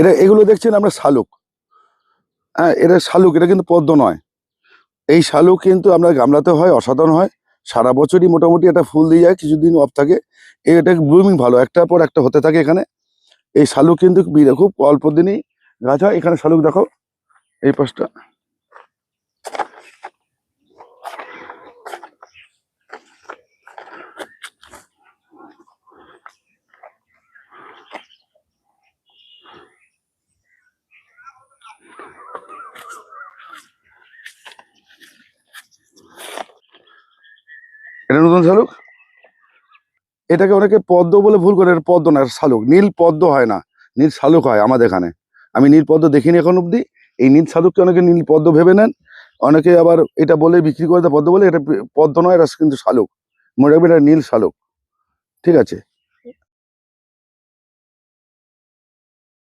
এটা এগুলো দেখছেন আমরা শালুক। হ্যাঁ এটা শালুক, এটা কিন্তু পদ্ম নয়। এই শালুক কিন্তু আমরা গামলাতে হয়, অসাধারণ হয়। সারা বছরই মোটামুটি একটা ফুল দিয়ে যায়, কিছুদিন অফ থাকে। এটা ব্লুমিং ভালো, একটার পর একটা হতে থাকে এখানে। এই শালুক কিন্তু খুব অল্প দিনই গাছ হয়। এখানে শালুক দেখো, এই পাশটা। এটা নতুন শালুক? এটাকে অনেকে পদ্ম বলে ভুল করে, এটা পদ্ম না শালুক। নীল পদ্ম হয় না, নীল শালুক হয় আমাদের এখানে। আমি নীল পদ্ম দেখিনি এখন অবধি। এই নীল শালুককে অনেকে নীল পদ্ম ভেবে নেন। অনেকে আবার এটা বলে বিক্রি করে পদ্ম বলে, এটা পদ্ম নয়, এটা কিন্তু শালুক। মনে রাখবে এটা নীল শালুক। ঠিক আছে?